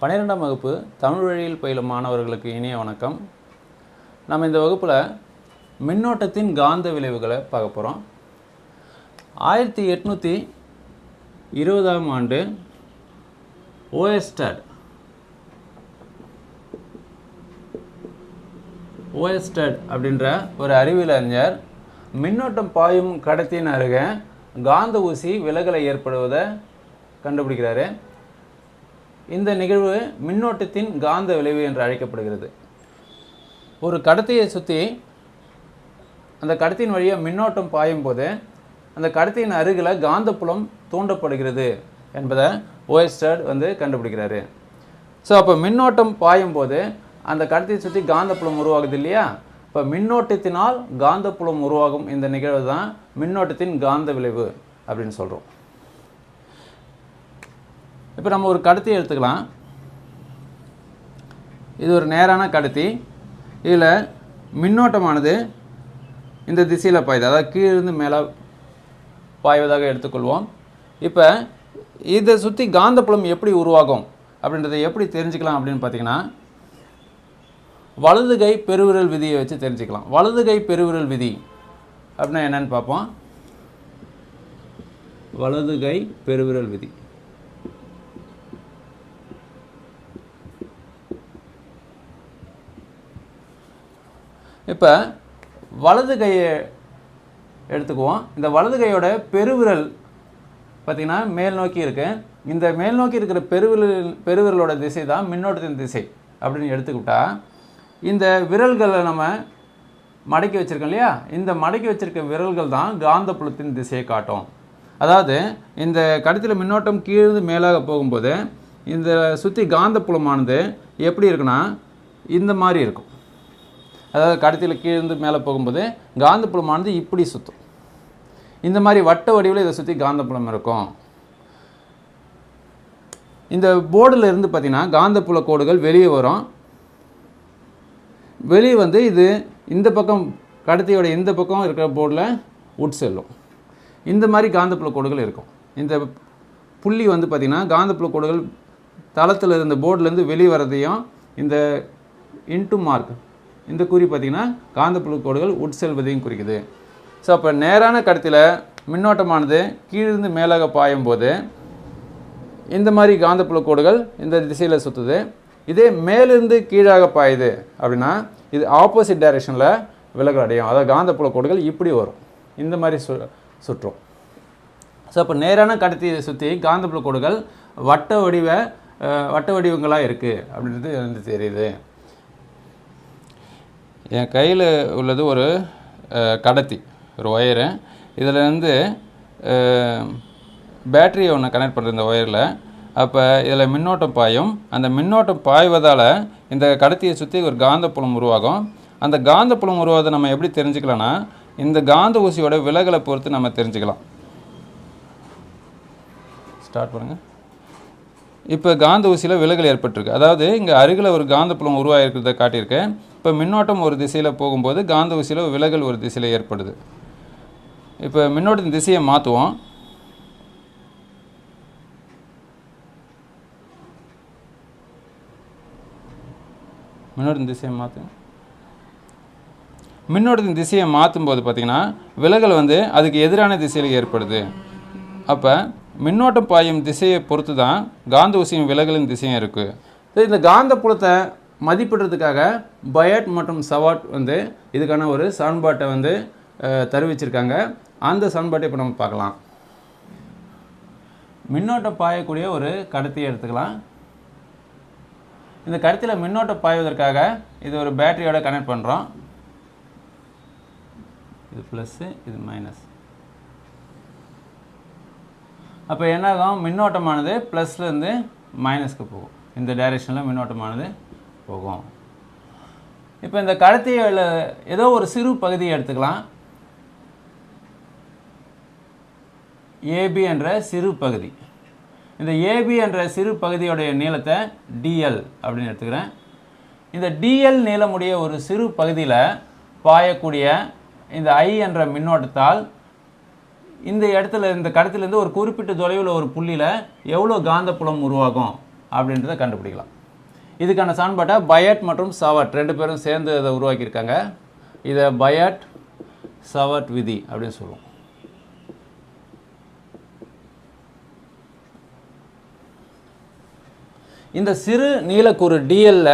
பன்னிரெண்டாம் வகுப்பு தமிழ் வழியில் பயிலும் மாணவர்களுக்கு இனிய வணக்கம். நம்ம இந்த வகுப்பில் மின்னோட்டத்தின் காந்த விளைவுகளை பார்க்க போகிறோம் ஆயிரத்தி எட்நூற்றி இருபதாம் ஆண்டு ஓஎஸ்டட் ஓஎஸ்டட் அப்படின்ற ஒரு அறிவியல் அறிஞர் மின்னோட்டம் பாயும் கடத்தின் அருகே காந்த ஊசி விலகலை ஏற்படுவதை கண்டுபிடிக்கிறாரு. இந்த நிகழ்வு மின்னோட்டத்தின் காந்த விளைவு என்று அழைக்கப்படுகிறது. ஒரு கடத்தியை சுற்றி அந்த கடத்தியின் வழியாக மின்னோட்டம் பாயும் போது அந்த கடத்தியின் அருகில் காந்தப்புலம் தூண்டப்படுகிறது என்பதை ஓஎஸ்டட் வந்து கண்டுபிடிக்கிறாரு. ஸோ அப்போ மின்னோட்டம் பாயும் போது அந்த கடத்தியை சுற்றி காந்தப்புலம் உருவாகுது இல்லையா? இப்போ மின்னோட்டத்தினால் காந்தப்புலம் உருவாகும் இந்த நிகழ்வு தான் மின்னோட்டத்தின் காந்த விளைவு அப்படின்னு சொல்கிறோம் இப்போ நம்ம ஒரு கடத்தி எடுத்துக்கலாம். இது ஒரு நேரான கடத்தி. இதில் மின்னோட்டமானது இந்த திசையில் பாயுது. அதாவது கீழிருந்து மேலே பாய்வதாக எடுத்துக்கொள்வோம். இப்போ இதை சுற்றி காந்தப்புலம் எப்படி உருவாகும் அப்படின்றத எப்படி தெரிஞ்சுக்கலாம் அப்படின்னு பார்த்தீங்கன்னா வலது கை பெருவிரல் விதியை வச்சு தெரிஞ்சுக்கலாம். வலது கை பெருவிரல் விதி அப்படின்னா என்னன்னு பார்ப்போம். வலது கை பெருவிரல் விதி. இப்போ வலது கையை எடுத்துக்குவோம். இந்த வலது கையோட பெருவிரல் பார்த்திங்கன்னா மேல் நோக்கி இருக்கு. இந்த மேல் நோக்கி இருக்கிற பெருவிரல் பெருவிரலோட திசை தான் மின்னோட்டத்தின் திசை அப்படின்னு எடுத்துக்கிட்டா இந்த விரல்களை நம்ம மடக்கி வச்சுருக்கோம் இல்லையா? இந்த மடக்கி வச்சுருக்க விரல்கள் தான் காந்தப்புலத்தின் திசையை காட்டும். அதாவது இந்த கடத்தில் மின்னோட்டம் கீழே மேலாக போகும்போது இந்த சுற்றி காந்தப்புலமானது எப்படி இருக்குன்னா இந்த மாதிரி இருக்கும். அதாவது கடத்தியில் கீழேருந்து மேலே போகும்போது காந்தப்புலமானது இப்படி சுற்றும் இந்த மாதிரி வட்ட வடிவில் இதை சுற்றி காந்தப்புலம் இருக்கும். இந்த போர்டில் இருந்து பார்த்திங்கன்னா காந்தப்புல கோடுகள் வெளியே வரும். வெளியே வந்து இது இந்த பக்கம் கடத்தியோட இந்த பக்கம் இருக்கிற போர்டில் உட் செல்லும். இந்த மாதிரி காந்தப்புல கோடுகள் இருக்கும். இந்த புள்ளி வந்து பார்த்திங்கன்னா காந்தப்புல கோடுகள் தளத்தில் இருந்த போர்டிலேருந்து வெளியே வர்றதையும் இந்த இன்ட்டு மார்க் இந்த குறி பார்த்திங்கன்னா காந்தப்புழு கோடுகள் உட்செல்வதையும் குறிக்குது. ஸோ அப்போ நேரான கடத்தில் மின்னோட்டமானது கீழிருந்து மேலாக பாயும் போது இந்த மாதிரி காந்தப்புல கோடுகள் இந்த திசையில் சுற்றுது இதே மேலிருந்து கீழாக பாயுது அப்படின்னா இது ஆப்போசிட் டைரெக்ஷனில் விலகல் அடையும். அதாவது காந்தப்புல கோடுகள் இப்படி வரும். இந்த மாதிரி சு சுற்றும். ஸோ அப்போ நேரான கடத்தியை சுற்றி காந்தப்புல கோடுகள் வட்ட வடிவ வட்ட வடிவங்களாக இருக்குது அப்படின்றது வந்து தெரியுது. என் கையில் உள்ளது ஒரு கடத்தி ஒரு ஒயரு. இதிலேருந்து பேட்டரியை ஒன்று கனெக்ட் பண்ணுற இந்த ஒயரில். அப்போ இதில் மின்னோட்டம் பாயும். அந்த மின்னோட்டம் பாய்வதால் இந்த கடத்தியை சுற்றி ஒரு காந்தப்புலம் உருவாகும். அந்த காந்தப்புலம் உருவாதை நம்ம எப்படி தெரிஞ்சுக்கலாம்னா இந்த காந்த ஊசியோட விலகலை பொறுத்து நம்ம தெரிஞ்சுக்கலாம். ஸ்டார்ட் பண்ணுங்கள் இப்போ காந்த ஊசியில் விலகல் ஏற்பட்டிருக்கு. அதாவது இங்கே அருகில் ஒரு காந்தப்புலம் உருவாகிருக்கிறத காட்டியிருக்கேன் இப்போ மின்னோட்டம் ஒரு திசையில் போகும்போது காந்த ஊசியில் விலகல் ஒரு திசையில் ஏற்படுது. இப்போ மின்னோட்டத்தின் திசையை மாற்றுவோம் மின்னோட்டத்தின் திசையை மாற்று மின்னோட்டத்தின் திசையை மாற்றும் போது பார்த்திங்கன்னா விலகல் வந்து அதுக்கு எதிரான திசையில் ஏற்படுது. அப்போ மின்னோட்டம் பாயும் திசையை பொறுத்து தான் காந்த ஊசியும் விலகலின் திசையும் இருக்குது இந்த காந்த புலத்தை மதிப்பிடுறதுக்காக பயட் மற்றும் சவாட் வந்து இதுக்கான ஒரு சமன்பாட்டை வந்து தருவிச்சிருக்காங்க. அந்த சமன்பாட்டை இப்போ நம்ம பார்க்கலாம். மின்னோட்டம் பாயக்கூடிய ஒரு கடத்தியை எடுத்துக்கலாம். இந்த கடத்தியில் மின்னோட்டம் பாய்வதற்காக இது ஒரு பேட்டரியோட கனெக்ட் பண்ணுறோம் இது ப்ளஸ்ஸு இது மைனஸ் அப்போ என்னாகும்? மின்னோட்டமானது ப்ளஸ்லேருந்து மைனஸ்க்கு போகும். இந்த டைரெக்ஷனில் மின்னோட்டமானது போகும். இப்போ இந்த கடத்தியில் ஏதோ ஒரு சிறு பகுதியை எடுத்துக்கலாம். ஏபி என்ற சிறு பகுதி. இந்த ஏபி என்ற சிறு பகுதியோடைய நீளத்தை டிஎல் அப்படின்னு எடுத்துக்கிறேன். இந்த டிஎல் நீளமுடைய ஒரு சிறு பகுதியில் பாயக்கூடிய இந்த ஐ என்ற மின்னோட்டத்தால் இந்த இடத்துல இந்த கடத்திலேருந்து ஒரு குறிப்பிட்ட தொலைவில் ஒரு புள்ளியில் எவ்வளோ காந்தப்புலம் உருவாகும் அப்படின்றத கண்டுபிடிக்கலாம். இதுக்கான சான்பாட்டை பயட் மற்றும் சவட் ரெண்டு பேரும் சேர்ந்து அதை உருவாக்கியிருக்காங்க. இதை பயட் சவட் விதி அப்படின்னு சொல்லுவோம். இந்த சிறு நீலக்கூறு டிஎல்ல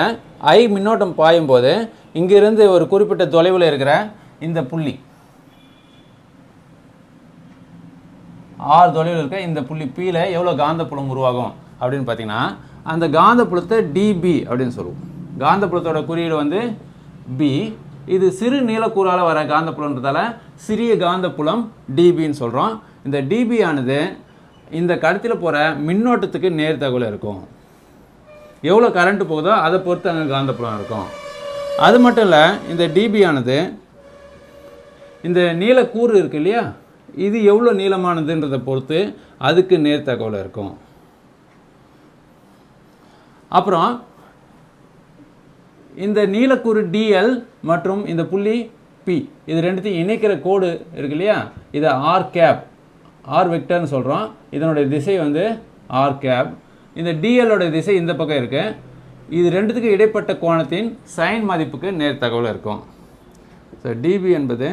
ஐ மின்னோட்டம் பாயும் போது இங்கிருந்து ஒரு குறிப்பிட்ட தொலைவில் இருக்கிற இந்த புள்ளி ஆறு தொலைவில் இருக்க இந்த புள்ளி பியில் எவ்வளோ காந்தப்புலம் உருவாகும் அப்படின்னு பார்த்தீங்கன்னா அந்த காந்தப்புலத்தை டிபி அப்படின்னு சொல்லுவோம். காந்தப்புலத்தோட குறியீடு வந்து பி இது சிறு நீலக்கூறால் வர காந்தப்புலன்றதால சிறிய காந்தப்புலம் டிபின்னு சொல்கிறோம் இந்த டிபி ஆனது இந்த கடத்தில் போகிற மின்னோட்டத்துக்கு நேர்த்தகவல் இருக்கும். எவ்வளோ கரண்ட்டு போகுதோ அதை பொறுத்து அங்கே காந்தப்புலம் இருக்கும். அது மட்டும் இல்லை இந்த டிபி ஆனது இந்த நீலக்கூறு இருக்கு இல்லையா? இது எவ்வளோ நீளமானதுன்றதை பொறுத்து அதுக்கு நேர் தகவல் இருக்கும். அப்புறம் இந்த நீலக்கூறு டிஎல் மற்றும் இந்த புள்ளி பி இது ரெண்டுத்தையும் இணைக்கிற கோடு இருக்கு இல்லையா? இதை ஆர் கேப் ஆர் வெக்டர்னு சொல்கிறோம் இதனுடைய திசை வந்து ஆர் கேப் இந்த டிஎல்லோட திசை இந்த பக்கம் இருக்குது இது ரெண்டுத்துக்கு இடைப்பட்ட கோணத்தின் சைன் மதிப்புக்கு நேர் தகவல் இருக்கும். ஸோ டிபி என்பது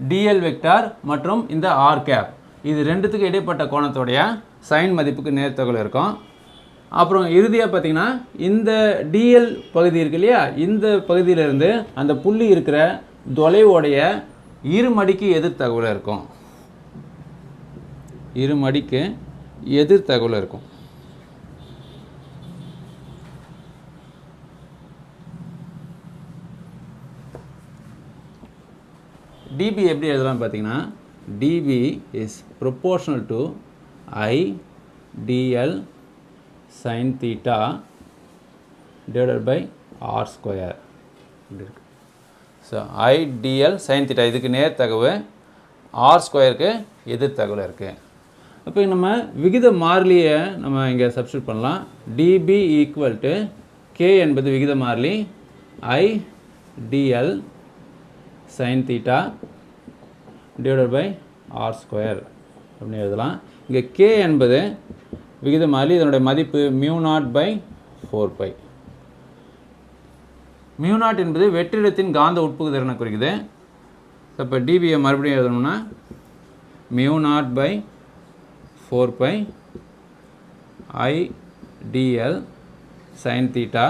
டிஎல் வெக்டார் மற்றும் இந்த ஆர் கேப் இது ரெண்டுத்துக்கு இடைப்பட்ட கோணத்தோடைய சைன் மதிப்புக்கு நேர்த்தகவல் இருக்கும். அப்புறம் இறுதியாக பார்த்திங்கன்னா இந்த டிஎல் பகுதி இருக்கு இல்லையா? இந்த பகுதியிலிருந்து அந்த புள்ளி இருக்கிற தொலைவோடைய இரு மடிக்கு எதிர் தகவல் இருக்கும். இரு மடிக்கு எதிர் தகவல் இருக்கும். டிபி எப்படி எழுதலாம் பார்த்தீங்கன்னா dB is proportional to I dl sine theta divided by r square இப்படி இருக்கு so I dl sine theta இதுக்கு நேர் தகவு ஆர் ஸ்கொயருக்கு எதிர் தகவல் இருக்குது அப்போ நம்ம விகித மாறிலியை நம்ம இங்கே சப்ஸ்டியூட் பண்ணலாம். டிபி ஈக்குவல் டு கே என்பது விகித மாறிலி. I dl sine theta divided by r square அப்படின்னு எழுதலாம். இங்கே கே என்பது விகிதமாறி இதனுடைய மதிப்பு mu naught by four pi mu naught என்பது வெற்றிடத்தின் காந்த உட்புகு திறனை குறிக்குது. இப்போ டிபியை மறுபடியும் எழுதணும்னா mu naught by four pi I dl sine theta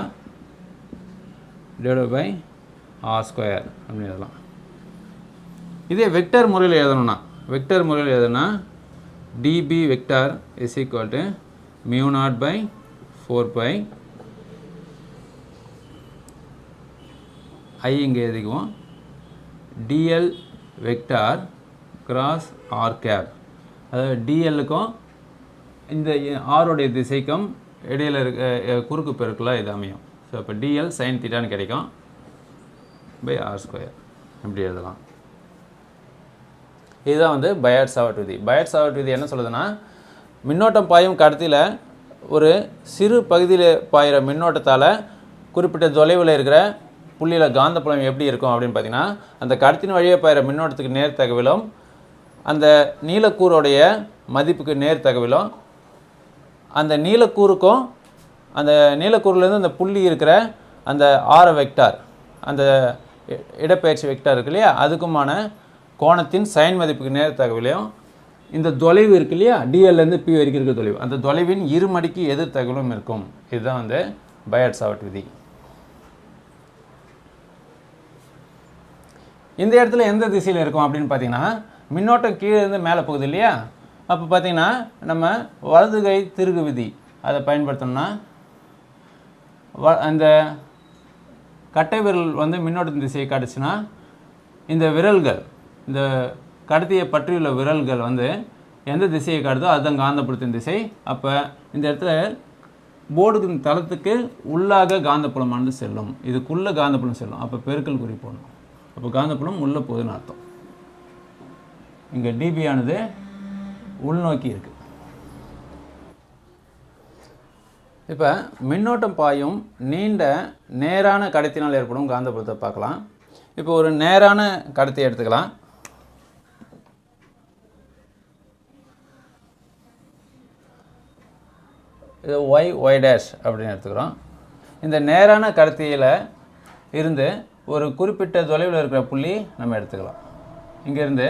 divide by r square அப்படின்னு எழுதலாம். இதே வெக்டர் முறையில் எழுதணும்னா வெக்டர் முறையில் எழுதுனா dB vector is equal to mu naught by four pi I இங்கே எழுதிக்குவோம். Dl vector cross r cap அதாவது டிஎல்லுக்கும் இந்த ஆரோடைய திசைக்கும் இடையில் இருக்க குறுக்கு பெருக்கலாக இது அமையும். ஸோ இப்போ டிஎல் சைன் தீட்டான்னு கிடைக்கும். பை ஆர் ஸ்கொயர் இப்படி எழுதலாம். இதுதான் வந்து பயட் சாவட் விதி. பயட் சாவட் விதி என்ன சொல்லுதுன்னா மின்னோட்டம் பாயும் கடத்தியில் ஒரு சிறு பகுதியில் பாயிற மின்னோட்டத்தால் குறிப்பிட்ட தொலைவில் இருக்கிற புள்ளியில் காந்தப்புலம் எப்படி இருக்கும் அப்படின்னு பார்த்தீங்கன்னா அந்த கடத்தின் வழியாக பாயிற மின்னோட்டத்துக்கு நேர் தகவலும் அந்த நீலக்கூறுடைய மதிப்புக்கு நேர் தகவலும் அந்த நீலக்கூறுக்கும் அந்த நீலக்கூறுலேருந்து அந்த புள்ளி இருக்கிற அந்த ஆர வெக்டார் அந்த இ- இடப்பெயர்ச்சி வெக்டார் இருக்கு இல்லையா அதுக்குமான கோணத்தின் சைன் மதிப்புக்கு நேர் தகவலையும் இந்த தொலைவு இருக்கு இல்லையா? டிஎல்லேருந்து பி வரைக்கும் இருக்கிற தொலைவு. அந்த தொலைவின் இருமடிக்கு எதிர் தகவலும் இருக்கும். இதுதான் வந்து பயட் சாவட் விதி. இந்த இடத்துல எந்த திசையில் இருக்கும் அப்படின்னு பார்த்தீங்கன்னா மின்னோட்டம் கீழே இருந்து மேலே போகுது இல்லையா? அப்போ பார்த்தீங்கன்னா நம்ம வலது கை திருகு விதி. அதை பயன்படுத்தணும்னா வ அந்த கட்டை விரல் வந்து மின்னோட்டத்தின் திசையை காட்டுச்சுன்னா இந்த விரல்கள் இந்த கடத்தியை பற்றியுள்ள விரல்கள் வந்து எந்த திசையை காட்டுதோ அதுதான் காந்தப்புலத்தின் திசை. அப்போ இந்த இடத்துல போர்டுக்கு தளத்துக்கு உள்ளாக காந்தப்புலமானது செல்லும். இதுக்குள்ளே காந்தப்புலம் செல்லும். அப்போ பெருக்கல் குறி போடணும். அப்போ காந்தப்புலம் உள்ளே போகுதுன்னு அர்த்தம். இங்கே டிபி ஆனது உள்நோக்கி இருக்குது இப்போ மின்னோட்டம் பாயும் நீண்ட நேரான கடத்தினால் ஏற்படும் காந்தப்புலத்தை பார்க்கலாம். இப்போ ஒரு நேரான கடத்தியை எடுத்துக்கலாம். இது ஒய் ஒய் டேஷ் அப்படின்னு எடுத்துக்கிறோம். இந்த நேரான கடத்தியில் இருந்து ஒரு குறிப்பிட்ட தொலைவில் இருக்கிற புள்ளி நம்ம எடுத்துக்கலாம். இங்கேருந்து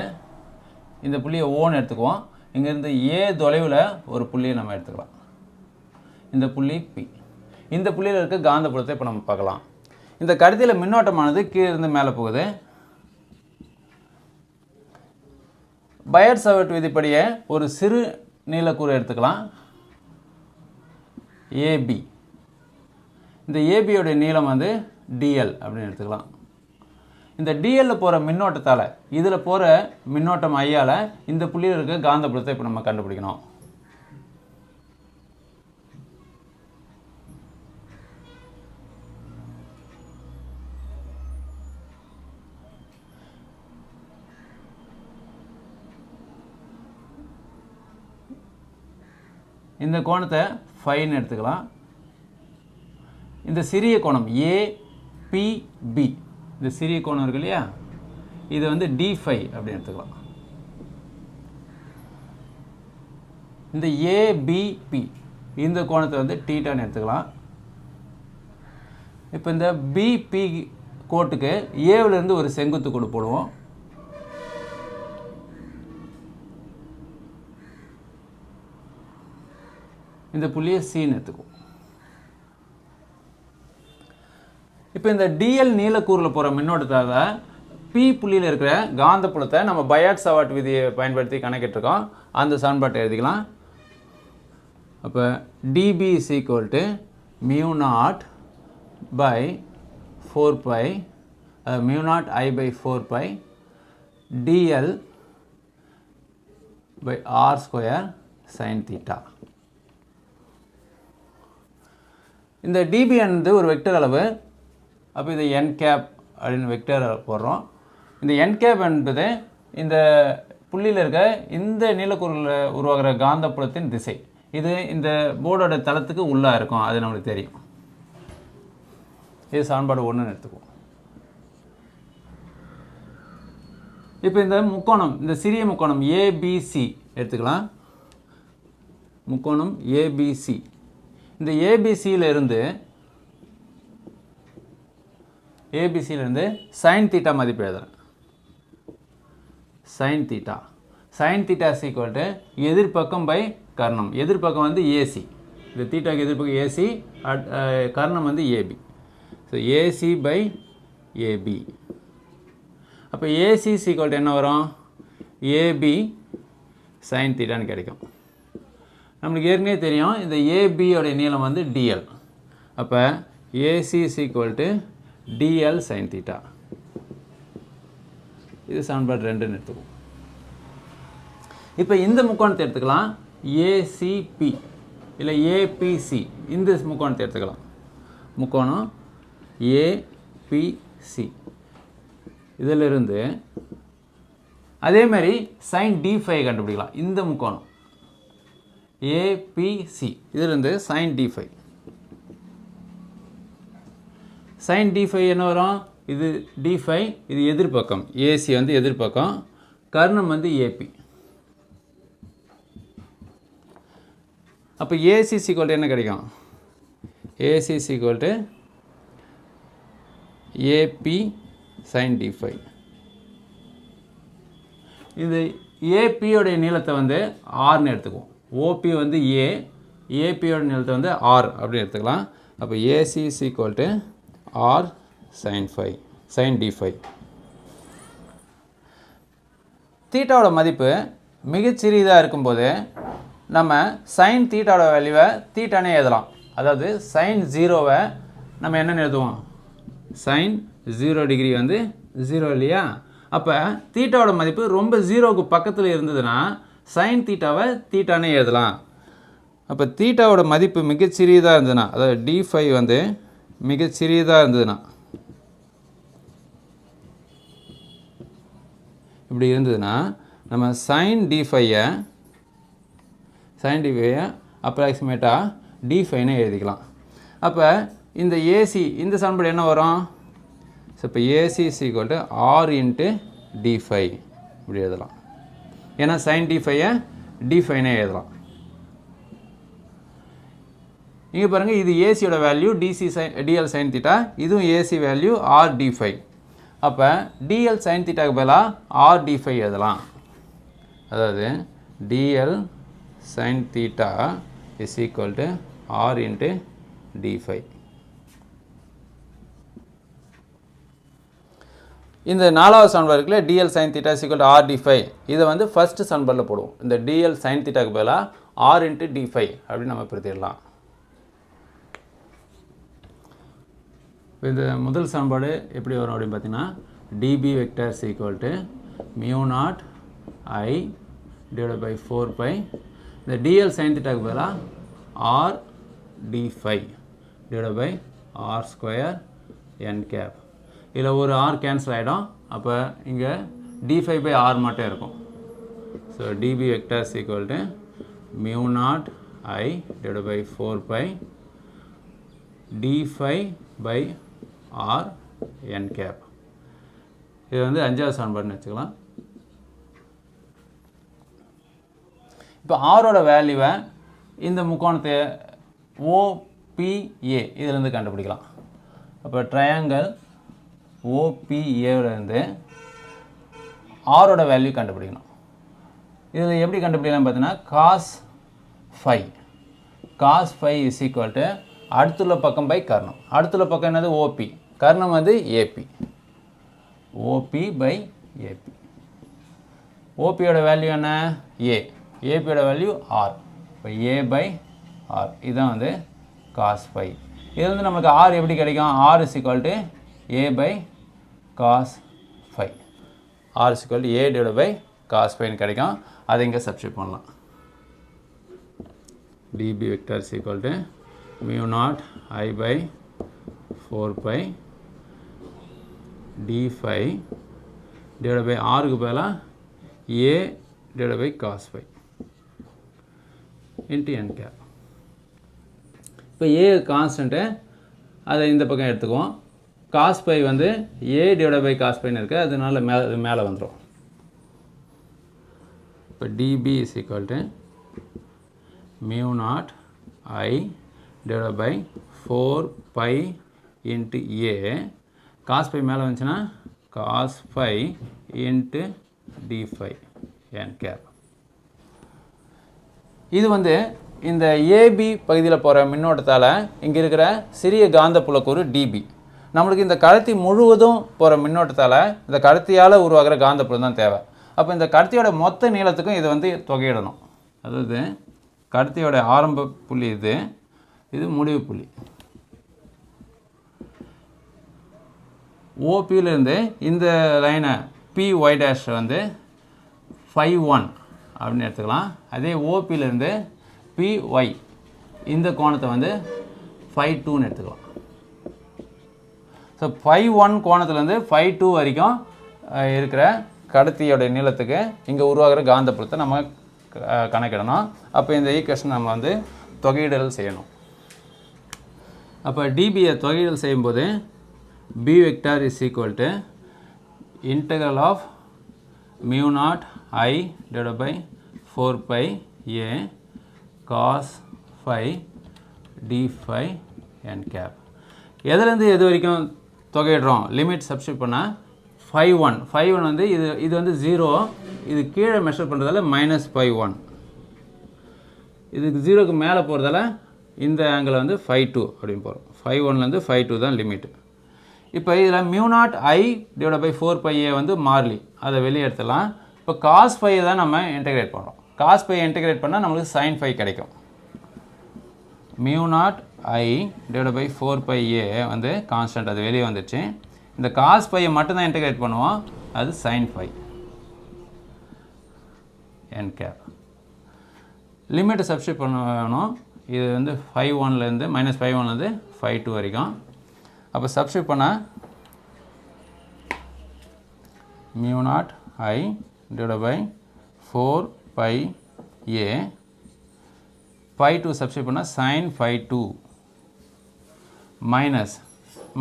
இந்த புள்ளியை ஓன்னு எடுத்துக்குவோம். இங்கேருந்து ஏ தொலைவில் ஒரு புள்ளியை நம்ம எடுத்துக்கலாம். இந்த புள்ளி பி இந்த புள்ளியில் இருக்க காந்தப்புலத்தை இப்போ நம்ம பார்க்கலாம். இந்த கடத்தியில் மின்னோட்டமானது கீழே இருந்து மேலே போகுது. பயர் சவர்ட் விதிப்படியே ஒரு சிறு நீளக்கூறு எடுத்துக்கலாம். ஏபி இந்த ஏபியோடைய நீளம் வந்து டிஎல் அப்படின்னு எடுத்துக்கலாம். இந்த டிஎல்ல போகிற மின்னோட்டத்தால் இதில் போகிற மின்னோட்டம் ஐயால் இந்த புள்ளியில் இருக்க காந்தப்புலத்தை இப்போ நம்ம கண்டுபிடிக்கணும். இந்த கோணத்தை ஃபைன்னு எடுத்துக்கலாம். இந்த சிறிய கோணம் ஏபிபி இந்த சிறிய கோணம் இருக்கு இல்லையா? இது வந்து டி ஃபை அப்படின்னு எடுத்துக்கலாம். இந்த ஏபிபி இந்த கோணத்தை வந்து டீட்டான்னு எடுத்துக்கலாம். இப்போ இந்த பிபி கோட்டுக்கு ஏவிலேருந்து ஒரு செங்குத்து கொடு போடுவோம். இந்த புள்ளியை சீன்னு எடுத்துக்குவோம். இப்போ இந்த டிஎல் நீலக்கூறில் போகிற மின்னோட்டத்தால் பி புள்ளியில் இருக்கிற காந்தப்புலத்தை நம்ம பயாட் சவாட் விதியை பயன்படுத்தி கணக்கிட்டுருக்கோம். அந்த சமன்பாட்டை எழுதிக்கலாம். அப்போ dB is equal to mu naught by four pi mu naught I by four pi dl by r square sine theta இந்த டிபி வந்து ஒரு வெக்டர் அளவு. அப்போ இது என் கேப் அப்படின்னு வெக்டர் போடுறோம். இந்த என் கேப் என்பது இந்த புள்ளியில் இருக்க இந்த நீலக்கூறில் உருவாகிற காந்தப்புலத்தின் திசை. இது இந்த போர்டோட தளத்துக்கு உள்ளாக இருக்கும். அது நம்மளுக்கு தெரியும். இது சமன்பாடு ஒன்றுன்னு எடுத்துக்குவோம். இப்போ இந்த முக்கோணம் இந்த சிறிய முக்கோணம் ஏபிசி எடுத்துக்கலாம். முக்கோணம் ஏபிசி இந்த ஏபிசியில் இருந்து ஏபிசியிலேருந்து சைன் தீட்டா மதிப்பு எழுதுறேன். Sine theta sine theta equal to எதிர்பக்கம் by கர்ணம். எதிர்பக்கம் வந்து ஏசி இந்த தீட்டாக்கு எதிர்பக்கம் ஏசி கர்ணம் வந்து AB so AC by AB அப்போ ஏசி சீக்வல் என்ன வரும்? ஏபி சைன் தீட்டான்னு கிடைக்கும். நம்மளுக்கு ஏற்கனவே தெரியும் இந்த ஏபியோடைய நீளம் வந்து டிஎல் அப்போ AC is equal to dl sine theta இது சமன்பாடு ரெண்டுன்னு எடுத்துக்குவோம். இப்போ இந்த முக்கோணத்தை எடுத்துக்கலாம். ஏசிபி இல்லை ஏபிசி இந்த முக்கோணத்தை எடுத்துக்கலாம். முக்கோணம் ஏபிசி இதிலிருந்து அதே மாதிரி சைன் டி ஃபைவ் கண்டுபிடிக்கலாம். இந்த முக்கோணம். ஏபிசி இதிலிருந்து sine d five sine d five என்ன வரும்? இது டி ஃபைவ் இது எதிர்பக்கம். ஏசி வந்து எதிர்பக்கம். கர்ணம் வந்து ஏபி அப்போ ஏசி சீக்வல் என்ன கிடைக்கும்? AC is equal to AB sine d five இது ஏபியோடைய நீளத்தை வந்து ஆர்னு எடுத்துக்குவோம். ஓபி வந்து ஏ ஏபியோட நிலத்தை வந்து ஆர் அப்படின்னு எடுத்துக்கலாம். அப்போ AC equal to R sine phi sine D phi தீட்டாவோட மதிப்பு மிகச்சிறியதாக இருக்கும்போது நம்ம சைன் தீட்டாவோட வேல்யூவை தீட்டானே எழுதலாம். அதாவது சைன் ஜீரோவை நம்ம என்னென்னு எழுதுவோம் சைன் ஜீரோ டிகிரி வந்து ஜீரோ இல்லையா? அப்போ தீட்டாவோட மதிப்பு ரொம்ப ஜீரோவுக்கு பக்கத்தில் இருந்ததுன்னா சைன் தீட்டாவை தீட்டானே எழுதலாம். அப்போ தீட்டாவோட மதிப்பு மிகச்சிறியதாக இருந்ததுன்னா அதாவது டி ஃபைவ் வந்து மிகச்சிறியதாக இருந்ததுன்னா இப்படி இருந்ததுன்னா நம்ம சைன் டி ஃபையை சைன் டி ஃபையை அப்ராக்சிமேட்டாக டி ஃபைன்னு எழுதிக்கலாம். அப்போ இந்த ஏசி இந்த சமன்பாடு என்ன வரும்? ஸோ இப்போ AC equal to R into D phi இப்படி எழுதலாம். ஏன்னா சைன் டி ஃபையை டி ஃபைனே எழுதலாம் இங்கே பாருங்கள் இது ஏசியோட value DC sine DL sine theta இதுவும் AC value R D phi அப்போ டிஎல் சைன் தீட்டாக்கு பதிலாக ஆர் டி எழுதலாம். அதாவது DL sine theta is equal to R into D phi இந்த நாலாவது சம்பர் இருக்குல்ல டிஎல் சைன் தீட்டா சிக்கல் ஆர் டி ஃபைவ் இதை வந்து ஃபஸ்ட்டு சன்பரில் போடுவோம். இந்த டிஎல் சைன் தீட்டாக்கு பதிலாக ஆர் இன்ட்டு டி ஃபைவ் அப்படின்னு நம்ம பிரித்திடலாம். இந்த முதல் சமன்பாடு எப்படி வரும் அப்படின்னு பார்த்தீங்கன்னா DB vector equal to mu naught I divide by four pi இந்த டிஎல் சைன் தீட்டாக்கு பதிலாக R D phi divide by R square N cap இதில் ஒரு ஆர் கேன்சல் ஆகிடும் அப்போ இங்கே டி ஃபைவ் பை ஆர் மட்டும் இருக்கும். So DB vectors equal to mu naught I divide by four pi D phi by R N cap இது வந்து அஞ்சாவது சமன்பாடுன்னு வச்சுக்கலாம். இப்போ ஆரோட வேல்யூவை இந்த முக்கோணத்தை ஓபிஏ இதிலேருந்து கண்டுபிடிக்கலாம். அப்போ ட்ரையாங்கல் ஓபிஏலேருந்து ஆரோட வேல்யூ கண்டுபிடிக்கணும். இதில் எப்படி கண்டுபிடிக்கலாம் பார்த்தீங்கன்னா cos phi cos phi is equal to அடுத்துள்ள பக்கம் பை கர்ணம். அடுத்துள்ள பக்கம் என்னது? ஓபி கர்ணம் வந்து ஏபி ஓபி பை ஏபி ஓபியோட வேல்யூ என்ன? ஏ ஏபியோட வேல்யூ ஆர் இப்போ ஏ பை ஆர் இதுதான் வந்து காஸ் ஃபைவ் இது வந்து நமக்கு ஆர் எப்படி கிடைக்கும்? R is equal to A by cos phi R is A divide by cos ஃபைன்னு கிடைக்கும். அதை இங்கே சப்ஸ்டியூட் பண்ணலாம். DB vector is equal to mu naught i by 4 pi d phi divided by r பதிலாக A divide by cos phi into N cap இப்போ ஏ constant அதை இந்த பக்கம் எடுத்துக்குவோம். காஸ் பை வந்து ஏ டிவைட் பை காஸ் பைன்னு இருக்குது அதனால மேலே மேலே வந்துடும் இப்போ DB is equal to mu naught I divide by four pi into A cos phi மேலே வந்துச்சுன்னா cos phi into D phi N cap இது வந்து இந்த ஏபி பகுதியில் போகிற மின்னோட்டத்தால் இங்கே இருக்கிற சிறிய காந்த புலக்கூறு டிபி நம்மளுக்கு இந்த கடத்தி முழுவதும் போகிற மின்னோட்டத்தால் இந்த கடத்தியால் உருவாகிற காந்தப்புலம் தான் தேவை. அப்போ இந்த கடத்தியோட மொத்த நீளத்துக்கும் இதை வந்து தொகையிடணும். அதாவது கடத்தியோட ஆரம்ப புள்ளி இது இது முடிவு புள்ளி. ஓபியிலேருந்து இந்த லைனை பி ஒய் டேஷ் வந்து ஃபைவ் ஒன் அப்படின்னு எடுத்துக்கலாம். அதே ஓபியிலேருந்து பி ஒய் இந்த கோணத்தை வந்து ஃபைவ் டூன்னு எடுத்துக்கலாம். ஸோ ஃபைவ் ஒன் கோணத்துலேருந்து ஃபைவ் டூ வரைக்கும் இருக்கிற கடத்தியோடைய நீளத்துக்கு இங்கே உருவாகிற காந்தப்புலத்தை நம்ம க- கணக்கிடணும். அப்போ இந்த ஈக்குவேஷன் நம்ம வந்து தொகையிடல் செய்யணும். அப்போ டிபியை தொகையிடல் செய்யும்போது B vector is equal to integral of mu naught I divide by four pi A cos phi D phi N cap எதுலேருந்து எது வரைக்கும் தொகையிடுறோம். லிமிட் சப்ஸ்டியூட் பண்ணால் ஃபைவ் ஒன் ஃபைவ் ஒன் வந்து இது இது வந்து ஜீரோ இது கீழே மெஷர் பண்ணுறதால மைனஸ் ஃபைவ் ஒன் இதுக்கு ஜீரோக்கு மேலே போகிறதால இந்த ஆங்கிள் வந்து ஃபைவ் டூ அப்படின்னு போகிறோம் ஃபைவ் ஒன்லேருந்து ஃபைவ் டூ தான் லிமிட் இப்போ இதில் mu naught I divide by four பையை வந்து மார்லி அதை வெளியே எடுத்துடலாம். இப்போ காஸ் ஃபைவை தான் நம்ம இன்டகிரேட் பண்ணுறோம் காஸ் ஃபை இன்டகிரேட் பண்ணால் நம்மளுக்கு சைன் ஃபை கிடைக்கும். Mu naught I divide by four pi A வந்து கான்ஸ்டன்ட் அது வெளியே வந்துடுச்சு இந்த காஸ் பையை மட்டும்தான் இன்டகிரேட் பண்ணுவோம். அது சைன் ஃபை என் கேப் லிமிட்டை சப்ஸ்டியூட் பண்ண வேணும் இது வந்து ஃபைவ் ஒன்லேருந்து மைனஸ் ஃபைவ் ஒன்லேருந்து ஃபைவ் டூ வரைக்கும். அப்போ சப்ஸ்டியூட் பண்ணால் mu naught I divide by four pi A phi two substitute பண்ணால் sine phi two minus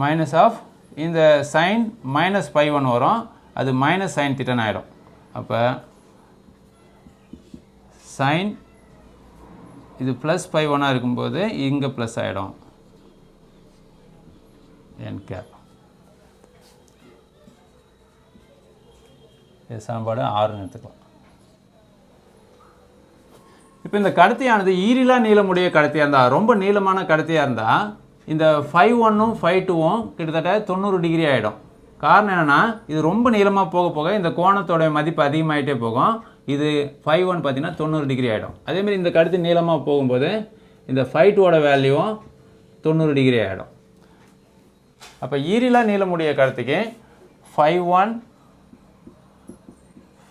minus of இந்த சைன் மைனஸ் ஃபைவ் ஒன் வரும். அது மைனஸ் சைன் திட்டன் ஆகிடும் அப்போ சைன் இது ப்ளஸ் ஃபைவ் ஒன்னாக இருக்கும்போது இங்கே ப்ளஸ் ஆகிடும் என் கேப் இது சமன்பாடு ஆறுன்னு எடுத்துக்கலாம். இப்போ இந்த கடத்தியானது ஈரிலா நீளமுடைய கடத்தியாக இருந்தால் ரொம்ப நீளமான கடத்தியாக இருந்தால் இந்த ஃபைவ் ஒன்னும் ஃபைவ் டூவும் கிட்டத்தட்ட தொண்ணூறு டிகிரி ஆகிடும் காரணம் என்னென்னா இது ரொம்ப நீளமாக போக போக இந்த கோணத்தோட மதிப்பு அதிகமாகிட்டே போகும். இது ஃபைவ் ஒன் பார்த்தீங்கன்னா தொண்ணூறு டிகிரி ஆகிடும் அதேமாதிரி இந்த கடுத்து நீளமாக போகும்போது இந்த ஃபைவ் டூவோட வேல்யூவும் தொண்ணூறு டிகிரி ஆகிடும் அப்போ ஈரிலா நீளமுடைய கருத்துக்கு ஃபைவ் ஒன்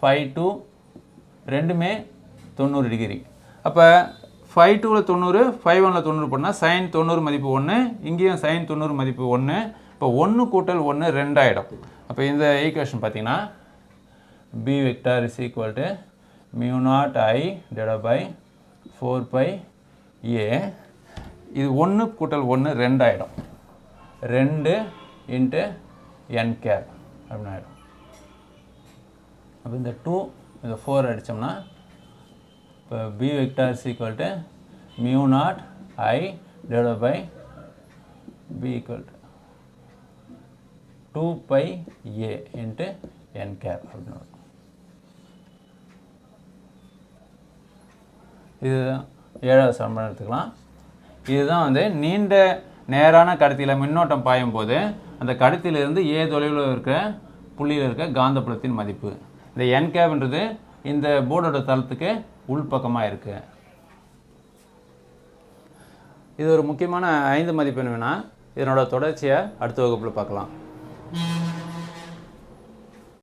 ஃபைவ் டூ ரெண்டுமே தொண்ணூறு டிகிரி அப்போ ஃபைவ் டூவில் தொண்ணூறு ஃபைவ் ஒனில் தொண்ணூறு பண்ணால் சைன் தொண்ணூறு மதிப்பு ஒன்று இங்கேயும் சைன் தொண்ணூறு மதிப்பு ஒன்று இப்போ ஒன்று கூட்டல் ஒன்று ரெண்டாயிடும். அப்போ இந்த ஈக்குவேஷன் பார்த்தீங்கன்னா B vector is equal to mu naught I divide by four pi A இது ஒன்று கூட்டல் ஒன்று ரெண்டாயிடும். ரெண்டு இன்ட்டு என் கேர் அப்படின்னு ஆகிடும் அப்போ இந்த டூ இந்த ஃபோர் அடித்தோம்னா இப்போ B vector is equal to mu naught I divide by B equal to two pi A into N cap அப்படின்னு இதுதான் இது ஏழாவது சமன்பாடு எடுத்துக்கலாம். இதுதான் வந்து நீண்ட நேரான கடத்தியில் மின்னோட்டம் பாயும் போது அந்த கடத்தியிலிருந்து ஏ தொலைவில் இருக்கிற புள்ளியில் இருக்க காந்தப்புலத்தின் மதிப்பு. இந்த என் கேப்ன்றது இந்த போர்டோட தளத்துக்கு உள்பக்கமாக இருக்குது இது ஒரு முக்கியமான ஐந்து மதிப்பெண் வேணால் இதனோட தொடர்ச்சியை அடுத்த வகுப்பில் பார்க்கலாம்.